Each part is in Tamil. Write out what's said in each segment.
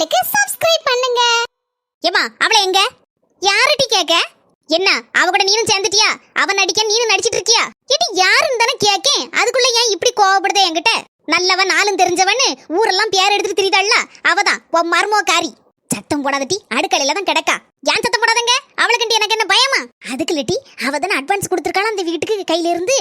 சேனலுக்கு சப்ஸ்கிரைப் பண்ணுங்க. ஏமா அவளை எங்க? யாருட்டி கேக்க என்ன அவ கூட நீனும் சேர்ந்துட்டியா? அவன் நடிக்க நீனும் நடிச்சிட்டு இருக்கியா இது யாருன்னு தானே கேக்கேன் அதுக்குள்ள ஏன் இப்படி கோவப்படுத என்கிட்ட? நல்லவன் நாளும் தெரிஞ்சவன்னு ஊரெல்லாம் பேர் எடுத்துட்டு திரிதாள்ல? அவதான் உன் மர்மோ காரி சத்தம் போடாதட்டி அடுக்கலையில தான் கிடக்கா. ஏன் சத்தம் போடாதங்க? அவளுக்கு எனக்கு என்ன பயமா? அதுக்கு இல்லட்டி அவ தானே அட்வான்ஸ் கொடுத்துருக்காள் அந்த வீட்டுக்கு கையில இருந்து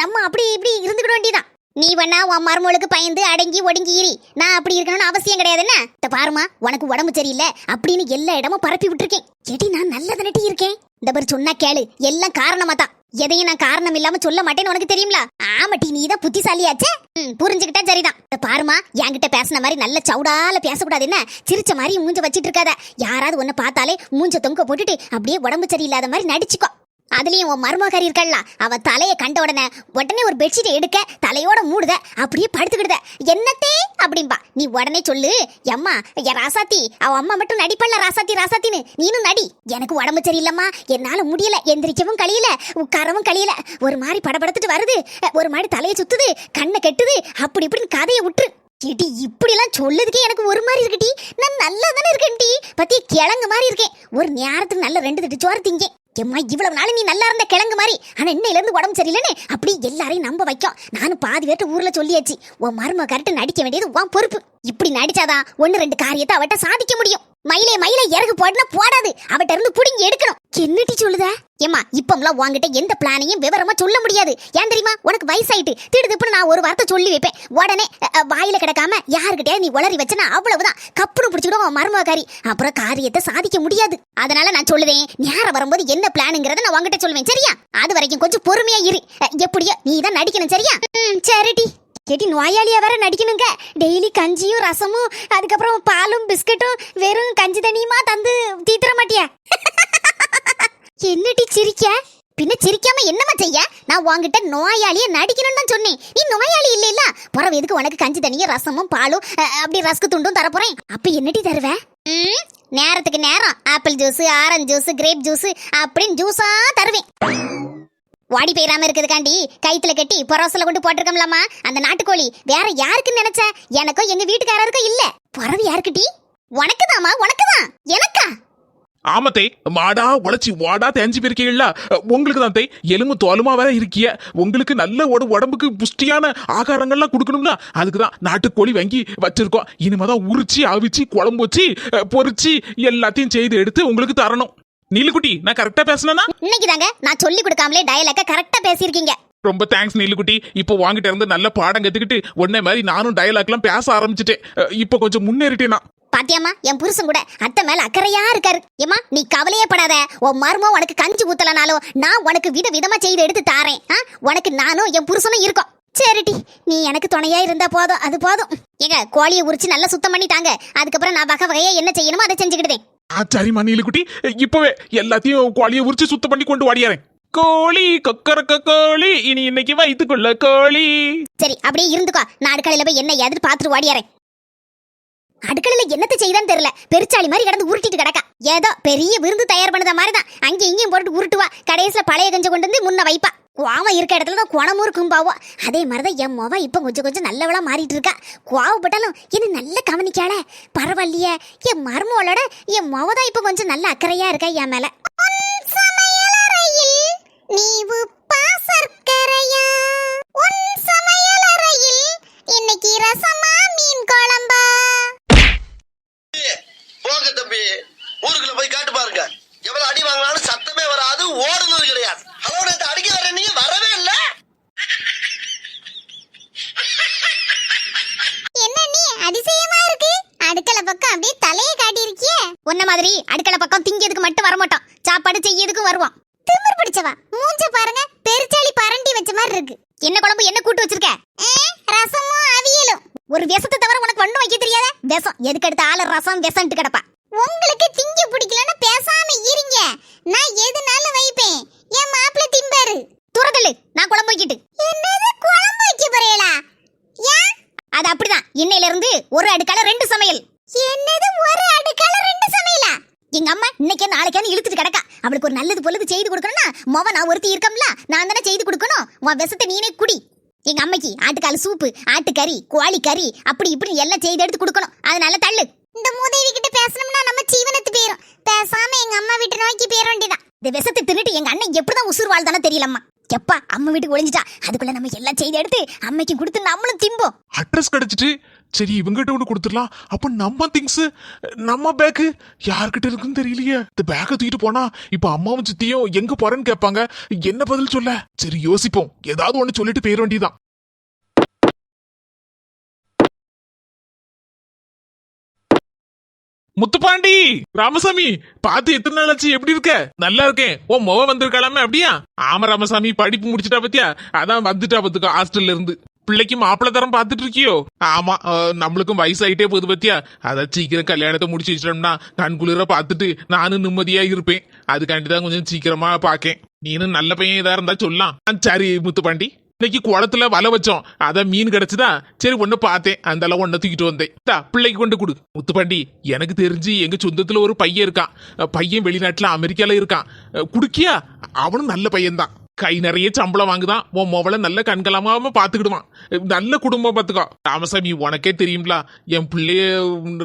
நம்ம அப்படி இப்படி இருந்துக்கிட வேண்டியதான் நீ வேணா உன் மருமகளுக்கு பயந்து அடங்கி ஒடுங்கி இரி. நான் அப்படி இருக்கணும்னு அவசியம் கிடையாது என்ன? இந்த பாருமா உனக்கு உடம்பு சரியில்லை அப்படின்னு எல்லா இடமும் பரப்பி விட்டுருக்கேன். எடி நான் நல்ல இருக்கேன். இந்த மாதிரி சொன்னா கேளு. எல்லாம் காரணமா தான் எதையும் நான் காரணம் இல்லாம சொல்ல மாட்டேன்னு உனக்கு தெரியுங்களா ஆமாட்டி நீ தான் புத்திசாலியாச்சே? ம், புரிஞ்சுக்கிட்டா சரிதான். இந்த பாருமா என்கிட்ட பேசின மாதிரி நல்ல சவுடால பேசக்கூடாது என்ன? சிரிச்ச மாதிரி மூஞ்ச வச்சிட்டு இருக்காத. யாராவது உன்னை பார்த்தாலே மூஞ்ச தொங்க போட்டுட்டு அப்படியே உடம்பு சரியில்லாத மாதிரி நடிச்சுக்கோ. அதுலயும் உன் மருமகாரி இருக்கல்ல அவ தலைய கண்ட உடனே உடனே ஒரு பெட்ஷீட் எடுக்க தலையோட மூடுத அப்படியே படுத்துக்கிடுத. என்னத்தே? அப்படிம்பா. நீ உடனே சொல்லு எம்மா என் ராசாத்தி அவ அம்மா மட்டும் நடிப்பல்ல ராசாத்தி ராசாத்தின்னு. நீனும் நடி. எனக்கு உடம்பு சரியில்லம்மா. என்னால முடியல. எந்திரிக்கவும் கழியல. உட்காரவும் கழியல. ஒரு மாதிரி படபடத்துட்டு வருது. ஒரு மாதிரி தலையை சுத்துது. கண்ணை கெட்டுது. அப்படி இப்படின்னு கதையை விட்டுரு ஏடி இப்படிலாம் சொல்லதுக்கே எனக்கு ஒரு மாதிரி இருக்குடி நான் நல்லா தானே இருக்கேன்டி பத்தி கிழங்கு மாதிரி இருக்கேன். ஒரு நேரத்துக்கு நல்ல ரெண்டு திட்டு சோறு திங்க. எம்மா இவ்வளவு நாள் நீ நல்லா இருந்த கிழங்கு மாதிரி. ஆனா இன்னையில இருந்து உடம்பு சரியில்லைன்னு அப்படி எல்லாரையும் நம்ப வைக்கும். நானும் பாதி பேர்ட்ட ஊர்ல சொல்லியாச்சு உன் மரும கரெக்ட் நடிக்க வேண்டியது உன் பொறுப்பு. இப்படி நடிச்சாதான் ஒன்னு ரெண்டு காரியத்தை அவட்ட சாதிக்க முடியும். மயிலே மயிலே இறகு போட்டுனா போடாது. அவட்ட இருந்து புடிங்கி எடுக்கணும். என்னட்டி சொல்லுத? ஏம்மா இப்பம்லாம் உன்கிட்ட எந்த பிளானையும் விவரமா சொல்ல முடியாது. ஏன் தெரியுமா? உனக்கு வயசாயிட்டு திடுதிப்புன்னு நான் ஒரு வார்த்தை சொல்லி வைப்பேன். உடனே வாயில கிடக்காம யாருக்கிட்டே நீ உளறி வச்சனா அவ்வளவுதான். கப்புனு பிடிச்சிடும் உன் மருமகாரி அப்புறம் காரியத்தை சாதிக்க முடியாது. அதனால நான் சொல்லுவேன் நேரம் வரும்போது என்ன பிளானுங்கிறத நான் உங்ககிட்ட சொல்லுவேன் சரியா? அது வரைக்கும் கொஞ்சம் பொறுமையா இரு. எப்படியோ நீ தான் நடிக்கணும் சரியா? சரிடி. கேட்டி நோயாளியாக வேற நடிக்கணுங்க. டெய்லி கஞ்சியும் ரசமும் அதுக்கப்புறம் பாலும் பிஸ்கட்டும் வெறும் கஞ்சி தண்ணியுமா தந்து தீத்துற மாட்டியா? என்னடி சிரிக்க? பின்ன சிரிக்காம என்னம்மா செய்ய? நான் உங்ககிட்ட நோயாளிய நடிக்கணும்னு தான் சொன்னேன். நீ நோயாளி இல்ல இல்ல பிறவு எதுக்கு உனக்கு கஞ்சி தண்ணியும் ரசமும் பாலும் அப்படி ரஸ்க்கு துண்டும் தரப்போறேன் அப்ப என்னடி தருவ? ம், நேரத்துக்கு நேரம். Apple juice orange juice grape juice அப்படின்னு ஜூஸா தருவேன். வாடி போயிடாம இருக்கிறதுக்காண்டி கைத்துல கட்டி பொரோசல கொண்டு போட்டிருக்கோம்லாமா அந்த நாட்டுக்கோழி வேற யாருக்குன்னு நினைச்ச எனக்கோ எங்க வீட்டுக்காரருக்கோ இல்ல. பறவை யாருக்குடி உனக்குதாமா உனக்குதான் எனக்கா? ஆமத்தை மாடா உழைச்சி வாடா தேஞ்சு போயிருக்கீங்கள உங்களுக்கு தான் தை எலும்பு தோலுமா வேற இருக்கிய. உங்களுக்கு நல்ல ஒரு உடம்புக்கு புஷ்டியான ஆகாரங்கள்லாம் கொடுக்கணும்னா அதுக்கு தான் நாட்டுக்கோழி வாங்கி வச்சிருக்கோம். இனிமே தான் உரிச்சு அவிச்சு குழம்பு வச்சு பொறிச்சு எல்லாத்தையும் செய்து எடுத்து உங்களுக்கு தரணும். நீலுக்குட்டி நான் கரெக்டா பேசினேனா? இன்னைக்கு தாங்க நான் சொல்லி கொடுக்காமலே டயலாக்க கரெக்டா பேசியிருக்கீங்க. ரொம்ப தேங்க்ஸ் நீலுக்குட்டி. இப்போ வாங்கிட்ட இருந்து நல்ல பாடம் கத்துக்கிட்டு உடனே மாதிரி நானும் டயலாக்லாம் பேச ஆரம்பிச்சிட்டேன். இப்போ கொஞ்சம் முன்னேறிட்டேனா? பாத்தியாம்மா என் புருஷன் கூட அத்தை மேல அக்கறையா இருக்காரு. ஏமா நீ கவலையே படாத. உன் மருமோ உனக்கு கஞ்சி ஊத்தலனாலும் நான் உனக்கு வித விதமா செய்து எடுத்து தாரேன். ஆ? உனக்கு நானும் என் புருஷனும் இருக்கோம். சரிடி நீ எனக்கு துணையா இருந்தா போதும் அது போதும். ஏங்க கோழியை உரிச்சு நல்லா சுத்தம் பண்ணி தாங்க அதுக்கப்புறம் நான் வகை வகையா என்ன செய்யணுமோ அதை செஞ்சுக்கிட்டேன் ஆ சரிம்மா நீலுக்குட்டி இப்பவே எல்லாத்தையும் கோழியை உரிச்சு சுத்தம் பண்ணி கொண்டு வாடியாரேன். கோழி கொக்கரக்க கோழி இனி இன்னைக்கு வயிற்றுக்குள்ள கோழி. சரி அப்படியே இருந்துக்கோ. நான் அடுக்கலையில போய் என்ன எதிர்த்து பாத்துட்டு ஓடியாரேன் அடுக்கலையில என்னத்தை செய்தான்னு தெரியல. பெருச்சாளி மாதிரி கிடந்து உருட்டிட்டு கிடக்கா. ஏதோ பெரிய விருந்து தயார் பண்ணத மாதிரி தான் அங்கேயும் இங்கேயும் போட்டு உருட்டுவா. கடைசியில் பழைய கஞ்ச கொண்டு வந்து முன்ன வைப்பா. கோவம் இருக்க இடத்துல தான் குணமும் இருக்கும் பாவம். அதே மாதிரிதான் என் மொவ இப்போ கொஞ்சம் கொஞ்சம் நல்லவளாக மாறிட்டு இருக்கா கோவப்பட்டாலும் என்ன நல்ல கவனிக்காள. பரவாயில்லையே. என் மருமோளோட என் மொவ தான் இப்போ கொஞ்சம் நல்ல அக்கறையாக இருக்கா என் மேலே. நீ உப்பா சர்க்கரையா? உன் சமையலறையில் இன்னைக்கு ரசமா மீன் குழம்பா போங்க தம்பி ஊருக்குள்ள போய் காட்டு பாருங்க எவ்வளவு அடி வாங்கினாலும் சத்தமே வராது ஓடுனது கிடையாது ஹலோ நேத்து அடிக்க வர நீங்க வரவே இல்ல என்ன நீ அதிசயமா இருக்கு அடுக்கலை பக்கம் அப்படியே தலையை காட்டி இருக்கியே உன்ன மாதிரி அடுக்கலை பக்கம் திங்கிறதுக்கு மட்டும் வர மாட்டோம் சாப்பாடு செய்யறதுக்கும் வருவோம் திமிர் பிடிச்சவா? மூஞ்ச பாருங்க பெருச்சாளி பரண்டி வச்ச மாதிரி இருக்கு. என்ன குழம்பு என்ன கூட்டு வச்சிருக்க? ரசமும் அவியலும். ஒரு விஷத்தை தவிர உனக்கு ஒண்ணும் வைக்க தெரியாத? விஷம். எதுக்கு எடுத்த ஆள ரசம் விஷம்ட்டு கிடப்பா. உங்களுக்கு திங்க பிடிக்கலன்னு பேசாம இருங்க. நான் எது வைப்பேன் என் மாப்பிள்ள திம்பாரு துரதல்லு நான் குழம்பு வைக்கிட்டு என்னது குழம்பு வைக்க போறீங்களா ஏன் அது அப்படிதான் இன்னையில இருந்து ஒரு அடுக்கால ரெண்டு சமையல் என்னது ஒரு அடுக்கால ரெண்டு சமையலா எங்க அம்மா இன்னைக்கு நாளைக்கு இழுத்துட்டு கிடக்கா அவளுக்கு ஒரு நல்லது பொழுது செய்து கொடுக்கணும்னா மொவ நான் ஒருத்தி இருக்கம்ல நான் தானே செய்து கொடுக்கணும். உன் விஷத்தை நீனே குடி. எங்க அம்மைக்கு ஆட்டுக்கால் சூப்பு ஆட்டுக்கறி கோழி கறி அப்படி இப்படி எல்லாம் செய்து எடுத்து கொடுக்கணும். அதனால தள்ளு. இந்த மூதேவி கிட்ட பேசணும்னா நம்ம ஜீவனத்து பேரும் பேசாம எங்க அம்மா வீட்டு நோக்கி பேர வேண்டியதான் இந்த விஷத்தை தின்னுட்டு எங்க அண்ணன் எப்படிதான் உசுர் வாழ்தானே தெரியலம்மா. எப்பா அம்மா வீட்டுக்கு ஒளிஞ்சிட்டா அதுக்குள்ள நம்ம எல்லாம் செய்து எடுத்து அம்மைக்கு கொடுத்து நம்மளும் திம்போம். அட்ரஸ் கிடைச்சிட்டு சரி இவங்ககிட்ட ஒன்று கொடுத்துடலாம். அப்போ நம்ம திங்ஸ் நம்ம பேக்கு யார்கிட்ட இருக்குன்னு தெரியலையே. இந்த பேக்கை தூக்கிட்டு போனா இப்போ அம்மாவும் சித்தியும் எங்க போறேன்னு கேட்பாங்க. என்ன பதில் சொல்ல? சரி யோசிப்போம். ஏதாவது ஒன்று சொல்லிட்டு போயிட வேண்டியதான் முத்துப்பாண்டி ராமசாமி பாத்து எத்தனை நாள் ஆச்சு? எப்படி இருக்க? நல்லா இருக்கேன். ஓ முகம் வந்திருக்கலாமே அப்படியா? ஆமா ராமசாமி படிப்பு முடிச்சிட்டா பத்தியா? அதான் வந்துட்டா பத்துக்கோ ஹாஸ்டல்ல இருந்து. பிள்ளைக்கு மாப்பிள்ள தரம் பார்த்துட்டு இருக்கியோ ஆமா நம்மளுக்கும் வயசாயிட்டே போகுது பத்தியா? அதான் சீக்கிரம் கல்யாணத்தை முடிச்சு வச்சிட்டோம்னா கண் குளிர பார்த்துட்டு நானும் நிம்மதியா இருப்பேன். அதுக்காண்டி தான் கொஞ்சம் சீக்கிரமா பாக்கேன் நீனும் நல்ல பையன் இதா இருந்தா சொல்லலாம். ஆ, சரி முத்துப்பாண்டி. இன்னைக்கு குளத்துல வலை வச்சோம். அதான் மீன் கிடைச்சுதா? சரி ஒன்னு பார்த்தேன். அந்த அளவு ஒன்ன தூக்கிட்டு வந்தேன். தா பிள்ளைக்கு கொண்டு கொடு. முத்துப்பாண்டி எனக்கு தெரிஞ்சு எங்க சொந்தத்துல ஒரு பையன் இருக்கான். பையன் வெளிநாட்டுல அமெரிக்கால இருக்கான். குடுக்கியா? அவனும் நல்ல பையன்தான். கை நிறைய சம்பளம் வாங்குதான் உன் மொவலை நல்ல கண்கலமாம பாத்துக்கிடுவான் நல்ல குடும்பம் பார்த்துக்கா. ராமசாமி உனக்கே தெரியும்ல என் பிள்ளைய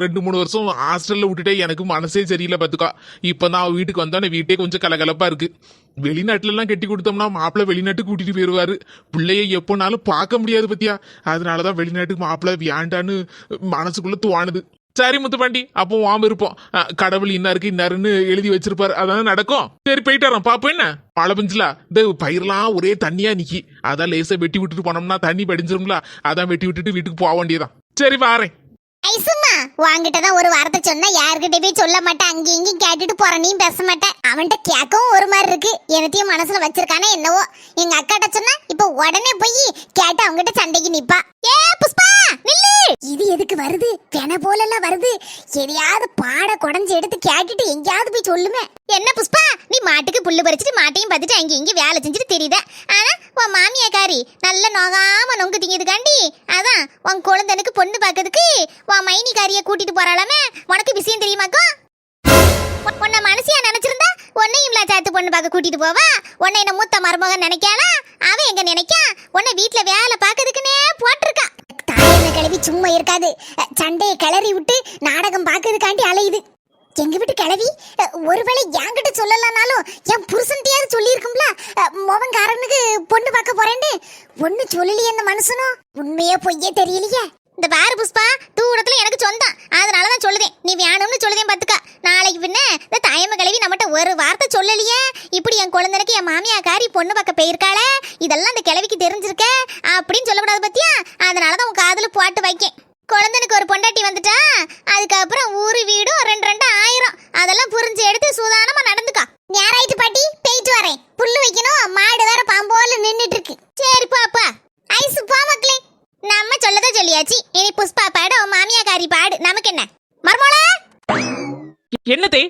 ரெண்டு மூணு வருஷம் ஹாஸ்டல்ல விட்டுட்டே எனக்கு மனசே சரியில்லை பார்த்துக்கா. இப்போ நான் வீட்டுக்கு வந்தோன்னே வீட்டே கொஞ்சம் கலகலப்பா இருக்கு. வெளிநாட்டிலலாம் கட்டி கொடுத்தோம்னா மாப்பிள்ளை வெளிநாட்டுக்கு கூட்டிட்டு போயிடுவார் பிள்ளைய எப்போனாலும் பார்க்க முடியாது பத்தியா அதனாலதான் வெளிநாட்டுக்கு மாப்பிள்ளை வேண்டான்னு மனசுக்குள்ள தோணுது. சரி முத்துப்பாண்டி. அப்போ வாம இருப்போம். கடவுள் இன்னாருக்கு இன்னாருன்னு எழுதி வச்சிருப்பாரு. அதான் நடக்கும். சரி போயிட்டு வரோம். பாப்போம் என்ன? மழை பெஞ்சுல? இந்த பயிரெல்லாம் ஒரே தண்ணியா நிக்கி. அதான் லேசா வெட்டி விட்டுட்டு போனோம்னா தண்ணி படிஞ்சிரும்ல. அதான் வெட்டி விட்டுட்டு வீட்டுக்கு போக வேண்டியதான் சரி வாரேன். ஐசும்மா வாங்கிட்ட தான் ஒரு வார்த்தை சொன்னா யாருக்கிட்ட போய் சொல்ல மாட்டேன். அங்கேயும் இங்கேயும் கேட்டுட்டு போறனையும் பேச மாட்டேன். அவன்கிட்ட கேட்கவும் ஒரு மாதிரி இருக்கு. எனத்தையும் மனசுல வச்சிருக்கானே என்னவோ. எங்க அக்காட்ட சொன்னா இப்ப உடனே போய் கேட்டு அவங்கிட்ட சண்டைக்கு நிப்பா. ஏ புஷ்பா! நில்லு! இது எதுக்கு வருது? பென போல எல்லாம் வருது. எதையாவது பாட குடஞ்சு எடுத்து கேட்டுட்டு எங்கேயாவது போய் சொல்லுமே. என்ன புஷ்பா? நீ மாட்டுக்கு புல்லு பறிச்சுட்டு மாட்டையும் பார்த்துட்டு அங்கே இங்கே வேலை செஞ்சுட்டு தெரியுத? ஆனா உன் மாமியாக்காரி நல்ல நோகாம நொங்கு திங்கிதுக்காண்டி அதான் உன் குழந்தனுக்கு பொண்ணு பார்க்கறதுக்கு உன் மைனிக்காரிய கூட்டிட்டு போறாளாமே. உனக்கு விஷயம் தெரியுமாக்கோ? உன்- உன்னை மனசியா நினைச்சிருந்தா உன்னையும் இவ்வளோ சேர்த்து பொண்ணு பார்க்க கூட்டிட்டு போவா? உன்னை என்ன மூத்த மருமகன் நினைக்காளா? அவன் எங்க நினைக்கா? உன்னை வீட்ல வேலை பார்க்கறதுக்குன்னே கிளவி சும்மா இருக்காது. சண்டையை கிளறி விட்டு நாடகம் பார்க்கறதுக்காண்டி அலையுது. எங்க வீட்டு கிளவி ஒருவேளை என்கிட்ட சொல்லலனாலும் என் புருஷன்ட்டையாவது சொல்லியிருக்கும்ல? மோகன்காரனுக்கு பொண்ணு பார்க்க போறேன்னு ஒண்ணு சொல்லலையே அந்த மனுஷனும். உண்மையே பொய்யே தெரியலையே? இந்த பாரு புஷ்பா தூரத்துல எனக்கு சொந்தம். அதனால தான் சொல்லுதேன். நீ வேணும்னு சொல்லுதேன் பாத்துக்க. நாளைக்கு பின்ன இந்த தயம கிளவி நம்மகிட்ட ஒரு வார்த்தை சொல்லலையே. இப்படி என் குழந்தைக்கு என் மாமியா காரி பொண்ணு பக்கம் போயிருக்காளே. இதெல்லாம் இந்த கிழவிக்கு தெரிஞ்சிருக்க. அப்படின்னு சொல்லக்கூடாது பத்தியா? அதனால தான் உன் காதில் போட்டு வைக்கேன். குழந்தனுக்கு ஒரு பொண்டாட்டி வந்துட்டா அதுக்கப்புறம் ஊரு வீடும் ரெண்டு ரெண்டு ஆயிரம் அதெல்லாம் புரிஞ்சு எடுத்து சூதானமா நடந்துக்கா நேராயிட்டு பாட்டி போயிட்டு வரேன் புல்லு வைக்கணும் மாடு வேற பாம்போல நின்னுட்டு இருக்கு சரி பாப்பா ஐசு பா மக்களே நம்ம சொல்லத சொல்லியாச்சு இனி புஷ்பா பாடு உன் மாமியாக்காரி பாடு நமக்கு என்ன மர்மோளா என்னத்தே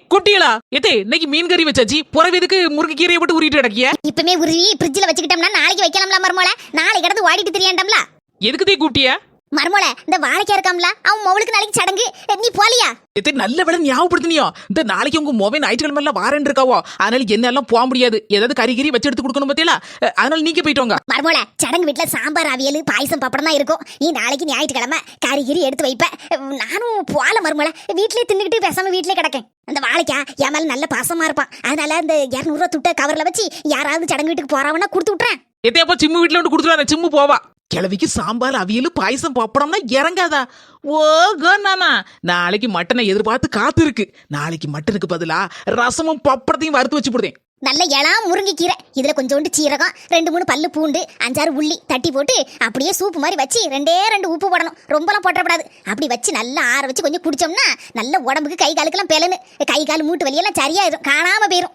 குட்டிகளா எத்தே இன்னைக்கு மீன் கறி வச்சாச்சு? புறவு எதுக்கு முருங்கைக்கீரையை போட்டு உருட்டு கிடக்கிய? இப்பமே உருவி ஃப்ரிட்ஜில் வச்சுக்கிட்டோம்னா நாளைக்கு வைக்கலாம்ல மர்மோள? நாளை கிடந்து ஓடிட்டு தெரியண்டம்ல? எதுக்குதே கூப்பிட்டிய? மர்மோள இந்த வாழைக்காய் இருக்காம்ல அவன் மொவளுக்கு நாளைக்கு சடங்கு. நீ போலியா? எத்தே நல்ல வேலை ஞாபகப்படுத்தினியோ? இந்த நாளைக்கு உங்க மொபைல் ஞாயிற்றுக்கிழமை எல்லாம் வாரன் இருக்காவோ? அதனால என்ன எல்லாம் போக முடியாது. ஏதாவது கறி கறி வச்சு எடுத்து கொடுக்கணும் பத்தியல அதனால நீங்க போயிட்டு வாங்க. மர்மோள சடங்கு வீட்ல சாம்பார் அவியல் பாயசம் பப்படம் தான் இருக்கும். நீ நாளைக்கு ஞாயிற்றுக்கிழமை கறி கிரி எடுத்து வைப்ப. நானும் போல மர்மோள. வீட்லயே தின்னுக்கிட்டு பேசாம வீட்லயே கிடக்கேன். அந்த வாழைக்காய் என் மேல நல்ல பாசமா இருப்பான். அதனால இந்த இரநூறுவா துட்ட கவர்ல வச்சு யாராவது சடங்கு வீட்டுக்கு போறாவன்னா கொடுத்து விட்றேன் எத்தே அப்ப சிம்மு வீட்டுல வந்து கொடுத்துருவாங்க சிம்மு போவா. கிழவிக்கு சாம்பார் அவியல் பாயசம் பப்படம்னா இறங்காதா? ஓ நாளைக்கு மட்டனை எதிர்பார்த்து காத்திருக்கு. நாளைக்கு மட்டனுக்கு பதிலா ரசமும் பப்படத்தையும் வறுத்து வச்சு போடுதேன். நல்ல இளம் முருங்கைக்கீரை. இதுல கொஞ்சோண்டு சீரகம் ரெண்டு மூணு பல்லு பூண்டு அஞ்சாறு உள்ளி தட்டி போட்டு அப்படியே சூப்பு மாதிரி வச்சு ரெண்டே ரெண்டு உப்பு போடணும். ரொம்பலாம் போட்டக்கூடாது அப்படி வச்சு நல்லா ஆற வச்சு கொஞ்சம் குடிச்சோம்னா நல்ல உடம்புக்கு கை காலுக்கெல்லாம் பெலனு கை கால் மூட்டு வலியெல்லாம் சரியாயிரும். காணாம போயிரும்.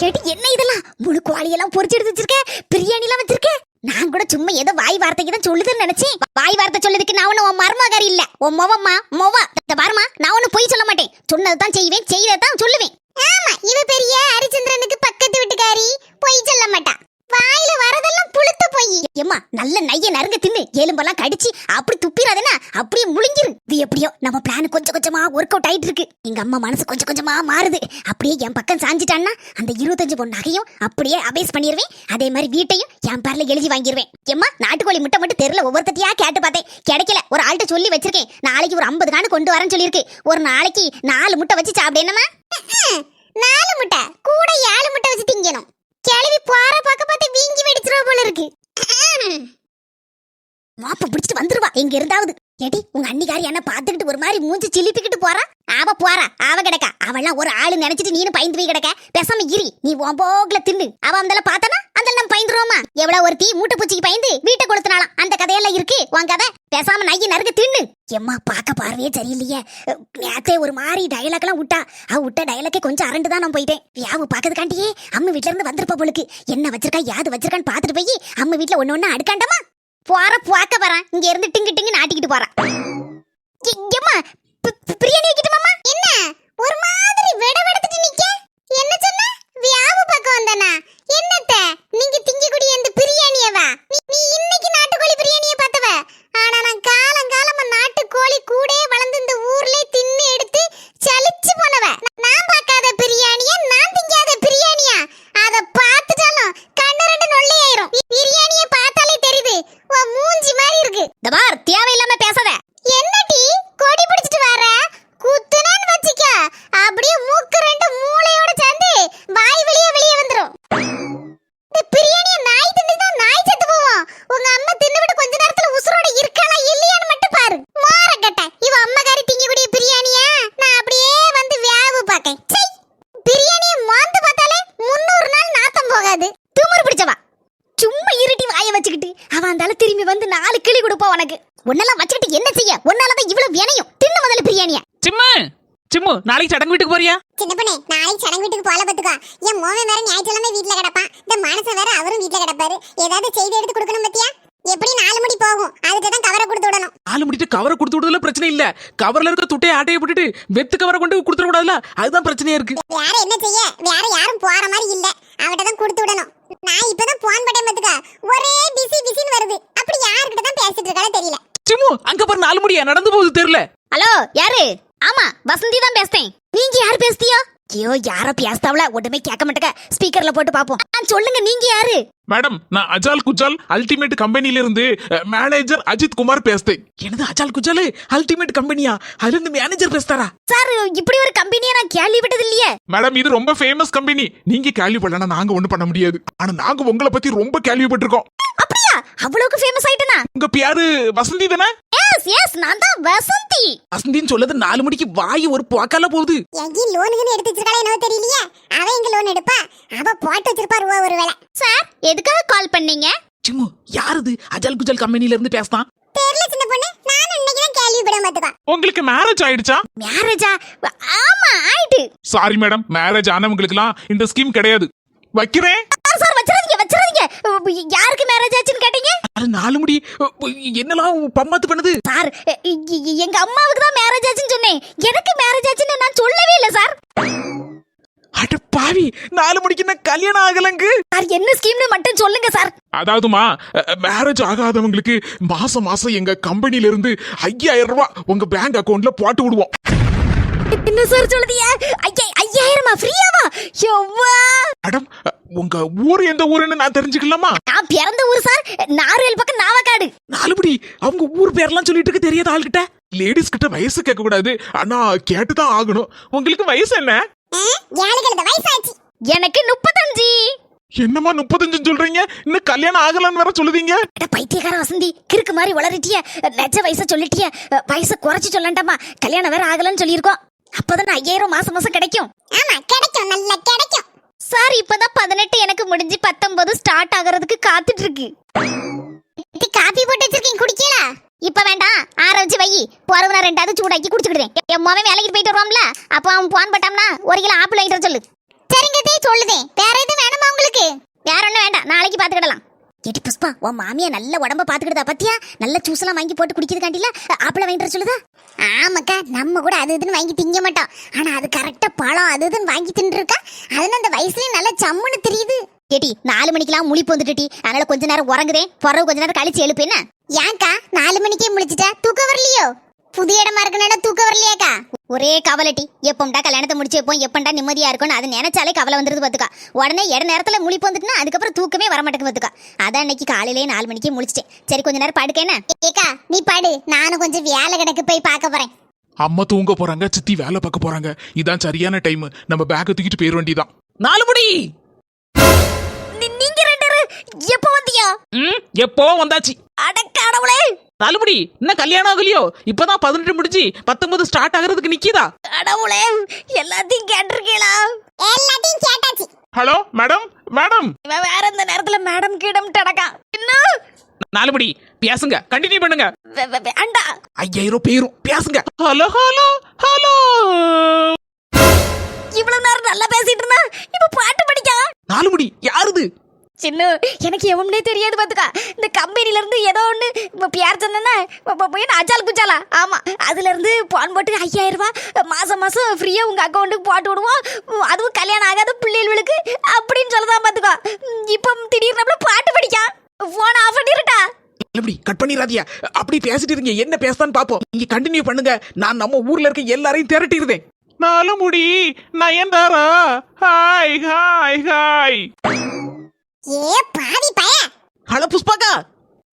கேட்டு என்ன இதெல்லாம்? முழு கோழியெல்லாம் பொறிச்சு எடுத்து வச்சிருக்க? பிரியாணிலாம் வச்சிருக்க? நான் கூட சும்மா ஏதோ வாய் வார்த்தைக்கு தான் சொல்லுதுன்னு நினைச்சேன். வாய் வார்த்தை சொல்லதுக்கு நான் ஒண்ணு உன் மருமகாரி இல்ல. உன் மொவம்மா மொவ. இந்த பாருமா நான் ஒண்ணு பொய் சொல்ல மாட்டேன். சொன்னதுதான் செய்வேன் செய்யறதான் சொல்லுவேன். ஆமா இவ பெரிய ஹரிச்சந்திரனுக்கு பக்கத்து வீட்டுக்காரி பொய் சொல்ல மாட்டா. வாயில வரதெல்லாம் புளுத்து போய். எம்மா நல்ல நைய நறுங்க தின்னு எலும்பெல்லாம் கடிச்சு அப்படி துப்பிடாதேனா அப்படியே முழுங்கிரு. இது எப்படியோ நம்ம பிளான் கொஞ்சம் கொஞ்சமா ஒர்க் அவுட் ஆயிட்டு இருக்கு. எங்க அம்மா மனசு கொஞ்சம் கொஞ்சமா மாறுது. அப்படியே என் பக்கம் சாஞ்சிட்டான்னா அந்த இருபத்தஞ்சு பொண்ணு நகையும் அப்படியே அபேஸ் பண்ணிடுவேன் அதே மாதிரி வீட்டையும் என் பேர்ல எழுதி வாங்கிடுவேன் எம்மா நாட்டுக்கோழி முட்டை மட்டும் தெருல ஒவ்வொருத்தையா கேட்டு பார்த்தேன். கிடைக்கல ஒரு ஆள்கிட்ட சொல்லி வச்சிருக்கேன். நாளைக்கு ஒரு ஐம்பது காணு கொண்டு வரேன்னு சொல்லியிருக்கு. ஒரு நாளைக்கு நாலு முட்டை வச்சு சாப்பிடேனமா நாலு முட்டை? கூட ஏழு முட்டை வச்சு திங்கணும். கிளவி போற பக்க பார்த்து வீங்கி வெடிச்சிருவா போல இருக்கு. மாப்ப பிடிச்சிட்டு வந்துருவா. எங்க இருந்தாவது எடி உங்க அன்னிக்காரி என்ன பாத்துக்கிட்டு ஒரு மாதிரி மூஞ்சி சிலிப்பிக்கிட்டு போறா? அவ போறா. அவ கிடக்கா. அவெல்லாம் ஒரு ஆளு நினைச்சிட்டு நீனு பயந்து போய் கிடக்க. பேசாம இரி. நீ உன் போக்குல தின்னு. அவ அந்த பார்த்தானா அந்த நம்ம பயந்துருவோமா? எவ்வளவு ஒரு தீ மூட்டை பூச்சிக்கு பயந்து வீட்டை கொளுத்தினாலாம் அந்த கதையெல்லாம் இருக்கு. உன் கதை. பேசாம நைய நறுக்க தின்னு. எம்மா பார்க்க பார்வையே சரியில்லையே. நேத்தே ஒரு மாதிரி டயலாக் எல்லாம் விட்டா. அவ விட்ட டயலாக்கே கொஞ்சம் அரண்டு தான் நான் போயிட்டேன். வியாவு பாக்கிறதுக்காண்டியே அம்மு வீட்ல இருந்து வந்திருப்பா போலுக்கு. என்ன வச்சிருக்கா யாது வச்சிருக்கான்னு பாத்துட்டு போய் அம்மு வீட்ல ஒண்ணு ஒன்னு அடுக்காண்டமா? போற போக்க போறான். இங்க இருந்து டிங்கு டிங்கு நாட்டிக்கிட்டு போறான். எம்மா பிரியாணி வைக்கட்டுமாமா என்ன? ஒரு மாதிரி விட வெடுத்துட்டு நிக்க? என்ன சொன்ன? வியாபு பக்கம் வந்தானா? என்னத்த? நீங்க திங்கக்கூடிய இந்த பிரியாணியவா நீ நீ இன்னைக்கு நாட்டுக்கோழி பிரியாணிய பார்த்தவ ஆனா நான் காலம் காலமா நாட்டுக்கோழி கூடே வளர்ந்து இந்த ஊர்ல தின்னு எடுத்து சலிச்சு போனவ நான் பார்க்காத பிரியாணிய நான் திங்காத பிரியாணியா அத பார்த்துட்டாலும் கண்ணு ரெண்டு நொல்லையாயிரும் பிரியாணிய பார்த்தாலே தெரியுது உன் மூஞ்சி மாதிரி இருக்கு இந்த பார் தேவையில்லாம பேசாத என்னடி கொடி பிடிச்சிட்டு வர குத்துனேன்னு வச்சிக்க அப்படியே மூக்கு ரெண்டு மூளையோட சேர்ந்து வாய் வெளியே வெளியே வந்துரும் இந்த பிரியாணிய நாய் தின்னுதா நாய் செத்து போவோம் உங்க அம்மா தின்னுவிட்டு கொஞ்ச நேரத்துல உசுரோட இருக்காளா இல்லையான்னு மட்டும் பாரு மாறக்கட்ட இவ அம்மாக்காரி திங்கக்கூடிய பிரியாணிய நான் அப்படியே வந்து வியாவு பாக்கேன் சை பிரியாணிய மாந்து பார்த்தாலே முன்னூறு நாள் நாத்தம் போகாது திமிரு பிடிச்சவா சும்மா இருட்டி வாய வச்சுக்கிட்டு அவன் அந்தால திரும்பி வந்து நாலு கிளி கொடுப்பா உனக்கு உன்னெல்லாம் வச்சுக்கிட்டு என்ன செய்ய? உன்னாலதான் இவ்வளவு வினையும். தின்னு முதல்ல பிரியாணிய. சிம்மு! சிம்மு நாளைக்கு சடங்கு வீட்டுக்கு போறியா? சின்ன பொண்ணு நாளைக்கு சடங்கு வீட்டுக்கு போல பத்துக்கோ. என் மோவன் வேற ஞாயிற்றுக்கிழமை வீட்ல கிடப்பான். இந்த மனசன் வேற அவரும் வீட்ல கிடப்பாரு. ஏதாவது செய்தி எடுத்து கொடுக்கணும் பத்தியா? எப்படி நாலு மணி போகும்? அதுக்கு தான் கவரை கொடுத்து விடணும். ஆளு முடிட்டு கவரை கொடுத்து விடுறதுல பிரச்சனை இல்ல. கவர்ல இருக்க துட்டையை ஆட்டையை போட்டுட்டு வெத்து கவரை கொண்டு கொடுத்துட கூடாதுல? அதுதான் பிரச்சனையா இருக்கு. வேற என்ன செய்ய? வேற யாரும் போற மாதிரி இல்ல. அவட்ட தான் கொடுத்து விடணும். நான் இப்பதான் போன் பட்டேன் பத்துக்கோ. ஒரே பிஸி பிஸின்னு வருது. அப்படி யார்கிட்ட தான் பேசிட்டு இருக்காளோ தெரியல. சிம்மு அங்க பாரு நாலு முடியா? நடந்து போகுது தெரியல. ஹலோ யாரு? ஆமா வசந்தி தான் பேசுறேன் நீங்க யாரு பேசுதியோ ஐயோ யாரோ பேசுதாவல உடனே கேட்க மாட்டேங்க. ஸ்பீக்கர்ல போட்டு பாப்போம் ஆ, சொல்லுங்க நீங்க யாரு? மேடம் நான் அஜால் குஜால் அல்டிமேட் கம்பெனில இருந்து மேனேஜர் அஜித் குமார் பேசுறேன் என்னது அஜால் குஜாலு? அல்டிமேட் கம்பெனியா அதுல இருந்து மேனேஜர் பேசுறாரா சார் இப்படி ஒரு கம்பெனியை நான் கேள்விப்பட்டது இல்லையே மேடம் இது ரொம்ப ஃபேமஸ் கம்பெனி நீங்க கேள்விப்படலன்னா நாங்க ஒண்ணும் பண்ண முடியாது. ஆனா நாங்க உங்களை பத்தி ரொம்ப கேள்விப்பட்டிருக்கோம். அப்படியா அவ்வளவுக்கு ஃபேமஸ் ஆயிட்டனா? உங்க பேரு வசந்தி தானே? எஸ் எஸ் நான் தான் வசந்தி. வசந்தின்னு சொல்லது நாலு மணிக்கு வாய் ஒரு போக்கால போகுது. எங்கேயும் லோனுக்குன்னு எடுத்து வச்சிருக்காளோ என்னவோ தெரியலையே. அவ எங்க லோன் எடுப்பா? அவ போட்டு வச்சிருப்பா ரூபா ஒருவேளை சார் எதுக்காக கால் பண்ணீங்க? சிம்மு யாருது? அஜால் குஜால் கம்பெனில இருந்து பேசுறான் தெரியல சின்ன பொண்ணு. நானும் இன்னைக்கு தான் கேள்விப்பட பாத்துக்கோ உங்களுக்கு மேரேஜ் ஆயிடுச்சா? மேரேஜா ஆமா ஆயிட்டு. சாரி மேடம் மேரேஜ் ஆனவங்களுக்குலாம் இந்த ஸ்கீம் கிடையாது. வைக்கிறேன் சார் சார் வச்சிராதீங்க வச்சிராதீங்க யாருக்கு மேரேஜ் ஆச்சுன்னு கேட்டீங்க? நாலு முடி. என்னெல்லாம் பம்மாத்து பண்ணுது? சார் எங்க அம்மாவுக்கு தான் மேரேஜ் ஆச்சுன்னு சொன்னேன். எனக்கு மேரேஜ் ஆச்சுன்னு நான் சொல்லவே இல்லை சார். அட பாவி நாலு மணிக்கு என்ன கல்யாணம் ஆகலங்கு. சார் என்ன ஸ்கீம்னு மட்டும் சொல்லுங்க சார். அதாவதுமா மேரேஜ் ஆகாதவங்களுக்கு மாசம் மாசம் எங்க கம்பெனில இருந்து ஐயாயிரம் ரூபாய் உங்க பேங்க் அக்கவுண்ட்ல போட்டு விடுவோம். என்ன சார் சொல்லுதியா ஐயா ஐயாயிரமா? ஃப்ரீயாவா? எவ்வா மேடம் உங்க ஊர் எந்த ஊருன்னு நான் தெரிஞ்சுக்கலாமா? நான் பிறந்த ஊர் சார். நார்வேல் பக்கம் நாவக்காடு. நாலுபடி அவங்க ஊர் பேர்லாம் சொல்லிட்டு இருக்கு தெரியாத ஆள்கிட்ட. லேடிஸ் கிட்ட வயசு கேட்க கூடாது ஆனா கேட்டுதான் ஆகணும். உங்களுக்கு வயசு என்ன? எனக்கு முப்பத்தஞ்சு. என்னமா முப்பத்தஞ்சு சொல்றீங்க? இன்னும் கல்யாணம் ஆகலன்னு வேற சொல்லுதீங்க. பைத்தியக்கார வசந்தி கிறுக்கு மாதிரி வளரிட்டிய. நெஜ வயசை சொல்லிட்டிய. வயசை குறைச்சு சொல்லண்டாமா? கல்யாணம் வேற ஆகலன்னு சொல்லியிருக்கோம். அப்பதான் ஐயாயிரம் மாசம் மாசம் கிடைக்கும். ஆமா கிடைக்கும் நல்லா கிடைக்கும். சார் இப்பதான் பதினெட்டு எனக்கு முடிஞ்சு பத்தொன்பது ஸ்டார்ட் ஆகுறதுக்கு காத்துட்டு இருக்கு காப்பி போட்டு வச்சிருக்கீங்க குடிக்கல? இப்ப வேண்டாம் ஆற வச்சு வை. போறவனா ரெண்டாவது சூடாக்கி குடிச்சுக்கிடுவேன். என் மோவன் வேலைக்கு போயிட்டு வருவான்ல அப்போ அவன் போன் பட்டாம்னா ஒரு கிலோ ஆப்பிள் வாங்கிட்டு சொல்லு. சரிங்க தே சொல்லுதே. வேற எதுவும் வேணுமா உங்களுக்கு? வேற ஒண்ணும் வேண்டாம் நாளைக்கு பாத்துக்கிடலாம் ஏடி புஷ்பா உன் மாமியா நல்ல உடம்ப பாத்துக்கிட்டதா பத்தியா? நல்ல சூஸ்லாம் வாங்கி போட்டு குடிக்கிறது காண்டில ஆப்பிள வாங்கிட்டு சொல்லுதா? ஆமாக்கா நம்ம கூட அது இதுன்னு வாங்கி திங்க மாட்டோம். ஆனா அது கரெக்டா பழம் அது இதுன்னு வாங்கி தின்றுருக்கா இருக்கா அந்த வயசுலயும் நல்லா சம்முன்னு தெரியுது. ஏடி நாலு மணிக்கெல்லாம் முழிப்பு வந்துட்டு அதனால கொஞ்ச நேரம் உறங்குதேன் பிறகு கொஞ்ச நேரம் கழிச்சு எழுப்பு என்ன? ஏன்க்கா நாலு மணிக்கே முழிச்சிட்டா? தூக்கம் வரலையோ? புதிய இடமா இருக்கனால தூக்கம் வரலையாக்கா? ஒரே கவலைட்டி. எப்போம்டா கல்யாணத்தை முடிச்சு வைப்போம். எப்பண்டா நிம்மதியா இருக்கும்னு அது நினைச்சாலே கவலை வந்துருது பாத்துக்கா. உடனே இட நேரத்துல முழிப்பு வந்துட்டுனா அதுக்கப்புறம் தூக்கமே வர மாட்டேங்குது பாத்துக்கா. அதான் இன்னைக்கு காலையிலேயே நாலு மணிக்கே முழிச்சிட்டேன். சரி கொஞ்ச நேரம் படுக்க என்ன? ஏக்கா நீ பாடு. நானும் கொஞ்சம் வேலை கிடக்கு போய் பார்க்க போறேன். அம்மா தூங்க போறாங்க சித்தி வேலை பார்க்க போறாங்க. இதான் சரியான டைம் நம்ம பேக்கை தூக்கிட்டு போயிட வேண்டியதான் நாலு முடி! எப்போ வந்தியா? ம் எப்போ வந்தாச்சு? அடக்காடவுளே நாலு முடி இன்னும் கல்யாணம் ஆகலையோ? இப்பதான் பதினெட்டு முடிச்சு பத்தொன்பது ஸ்டார்ட் ஆகிறதுக்கு நிக்கிதா? கடவுளே எல்லாத்தையும் கேட்டிருக்கீங்களா எல்லாத்தையும் கேட்டாச்சு. Hello madam madam. இவன் வேற இந்த நேரத்துல மேடம் கீடம் டடக்கா இன்னும் நாலு முடி பேசுங்க. கண்டினியூ பண்ணுங்க. வே- வே- வேண்டா ஐயாயிரம் பேரும். பேசுங்க. Hello hello hello. சின்ன எனக்கு எவனே தெரியாது பாத்துக்கா. இந்த கம்பெனில இருந்து ஏதோ ஒண்ணு இப்ப பேர் சொன்னா போய் அச்சால் குச்சாலா ஆமா. அதுல இருந்து பான் போட்டு ஐயாயிரம் ரூபாய் மாசம் மாசம் ஃப்ரீயா உங்க அக்கௌண்ட்டுக்கு போட்டு விடுவோம். அதுவும் கல்யாணம் ஆகாத பிள்ளைகளுக்கு அப்படின்னு சொல்லதான் பாத்துக்கா. உம், இப்ப திடீர்னு பாட்டு படிக்கா. போன் ஆஃப் பண்ணிருட்டா. எப்படி கட் பண்ணிடாதியா அப்படி பேசிட்டு இருங்க. என்ன பேசலான்னு பாப்போம். நீங்க கண்டினியூ பண்ணுங்க. நான் நம்ம ஊர்ல இருக்க எல்லாரையும் திரட்டிடுதேன் நாலு முடி நயன்தாரா. ஹாய் ஹாய் ஹாய் ஏ பாவி பய ஹலோ புஷ்பாக்கா.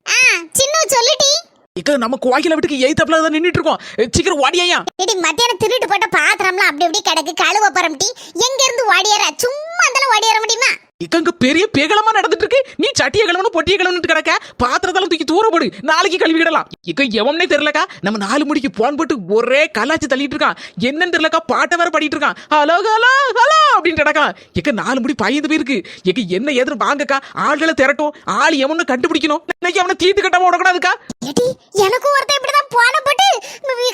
ஆ சின்ன சொல்லுடி. இக்க நம்ம கோயில வீட்டுக்கு எய்தாப்ல தான் நின்னுட்டு இருக்கோம் சீக்கிரம் வாடியா இடி மத்தியானம் திருட்டு போட்ட பாத்திரம்லாம் அப்படி அப்படி கிடக்கு கழுவ பரம்டி எங்க இருந்து ஓடியார சும்மா இருந்தாலும் ஓடியார முடியுமா இக்கங்க பெரிய பேகலமா நடந்துட்டு இருக்கு நீ சட்டிய கிளம்பணும் பொட்டிய கிளம்பணும் கிடக்க. பாத்திரத்தெல்லாம் தூக்கி தூர போடு. நாளைக்கு கழுவிடலாம் இக்க எவனே தெரியலக்கா. நம்ம நாலு மணிக்கு போன் போட்டு ஒரே கலாச்சி தள்ளிட்டு இருக்கான். என்னன்னு தெரியலக்கா. பாட்டை வேற பாடிட்டு இருக்கான். ஹலோ ஹலோ ஹலோ அப்படின்னு கிடக்கான். இக்க நாலு மணி பயந்து போயிருக்கு. இக்க என்ன எதிர வாங்கக்கா. ஆள்களை திரட்டும். ஆள் எவனும் கண்டுபிடிக்கணும். இன்னைக்கு அவனை தீர்த்து கட்டாம விடக்கூடாதுக்கா. எனக்கும் ஒருத்தன் இப்படிதான் போன போட்டு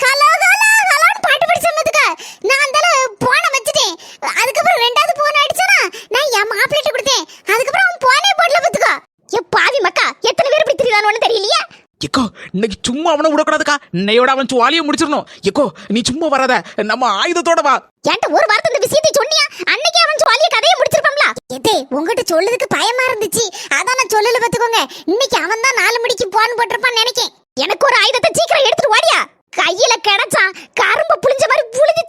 ஹலோ ஹலோ ஹலோன்னு பாட்டு பாடி சொன்னதுக்கு நான் அந்த போன வச்சுட்டேன் அதுக்கப்புறம் ரெண்டாவது போன் அடிச்சானா நான் என் மாப்பிள்ளைட்ட கொடுத்தேன் அதுக்கப்புறம் அவன் போனே போடல பத்துக்கோ ஏ பாவி மக்கா எத்தனை பேர் இப்படி திரிதானு தெரியலையா எக்கோ இன்னைக்கு சும்மா அவனை விடக்கூடாதுக்கா. இன்னையோட அவன் சுவாலியை முடிச்சிடணும். எக்கோ நீ சும்மா வராத. நம்ம ஆயுதத்தோட வா. என்கிட்ட ஒரு வார்த்தை இந்த விஷயத்தை சொன்னியா? அன்னைக்கு அவன் சுவாலிய கதையை முடிச்சிருப்பான்ல. எதே உங்ககிட்ட சொல்லுறதுக்கு பயமா இருந்துச்சு. அதான் நான் சொல்லல பத்துக்கோங்க இன்னைக்கு அவன் தான் நாலு மணிக்கு போன் போட்டிருப்பான்னு நினைக்கேன். எனக்கு ஒரு ஆயுதத்தை சீக்கிரம் எடுத்துட்டு வாடியா? கையில கிடைச்சான். கரும்பு புளிஞ்ச மாதிரி புளிஞ்சு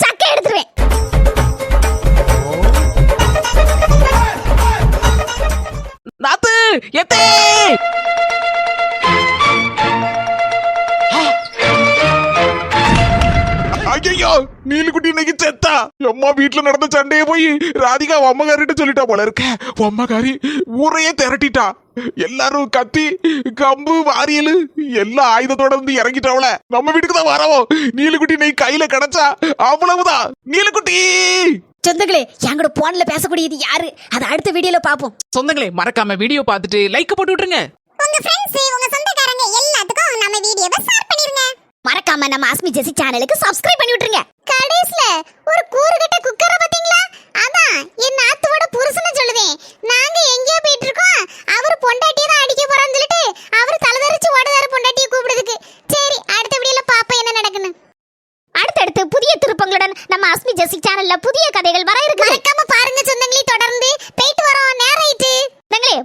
நீலுக்குட்டி இன்னைக்கு செத்தா. அம்மா வீட்டுல நடந்த சண்டையை போய் ராதிகா அம்மகாரிட்ட சொல்லிட்டா போல இருக்க. அம்மகாரி ஊரையே திரட்டிட்டா. எல்லாரும் கத்தி கம்பு வாரியல் எல்லா ஆயுதத்தோட வந்து இறங்கிட்டாவல நம்ம வீட்டுக்கு தான் வரவோம். நீலுக்குட்டி நீ கையில கிடைச்சா அவ்வளவுதான். நீலுக்குட்டி! சொந்தங்களே என் போன்ல பேசக்கூடியது யாரு? அதை அடுத்த வீடியோல பாப்போம் சொந்தங்களே மறக்காம வீடியோ பார்த்துட்டு லைக் போட்டு விட்டுருங்க. உங்க ஃப்ரெண்ட்ஸ் உங்க சொந்தக்காரங்க எல்லாத்துக்கும் நம்ம வீடியோவை ஷேர் பண்ணிருங்க. மறக்காம நம்ம ஆஸ்மி ஜெசி சேனலுக்கு சப்ஸ்கிரைப் பண்ணி விட்டுருங்க. கடைசில ஒரு கூறுகட்ட குக்கர பாத்தீங்களா? அதான் என் நாத்தோட புருஷனை சொல்லுவேன் நாங்க எங்கேயோ போயிட்டு இருக்கோம் அவர் பொண்டாட்டியை தான் அடிக்க போறான்னு சொல்லிட்டு அவர் தலைதறிச்சு ஓடதாரு பொண்டாட்டியை கூப்பிடுறதுக்கு. சரி அடுத்த விடியில பாப்பா என்ன நடக்குன்னு. அடுத்தடுத்து புதிய திருப்பங்களுடன் நம்ம அஸ்மி ஜெசி சேனல்ல புதிய கதைகள் வர இருக்கு மறக்காம பாருங்க சொந்தங்களே தொடர்ந்து போயிட்டு வரோம். நேரம் ஆயிட்டு.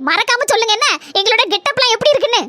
மறக்காம சொல்லுங்க என்ன? எங்களோட கெட்டப்லாம் எப்படி இருக்குன்னு?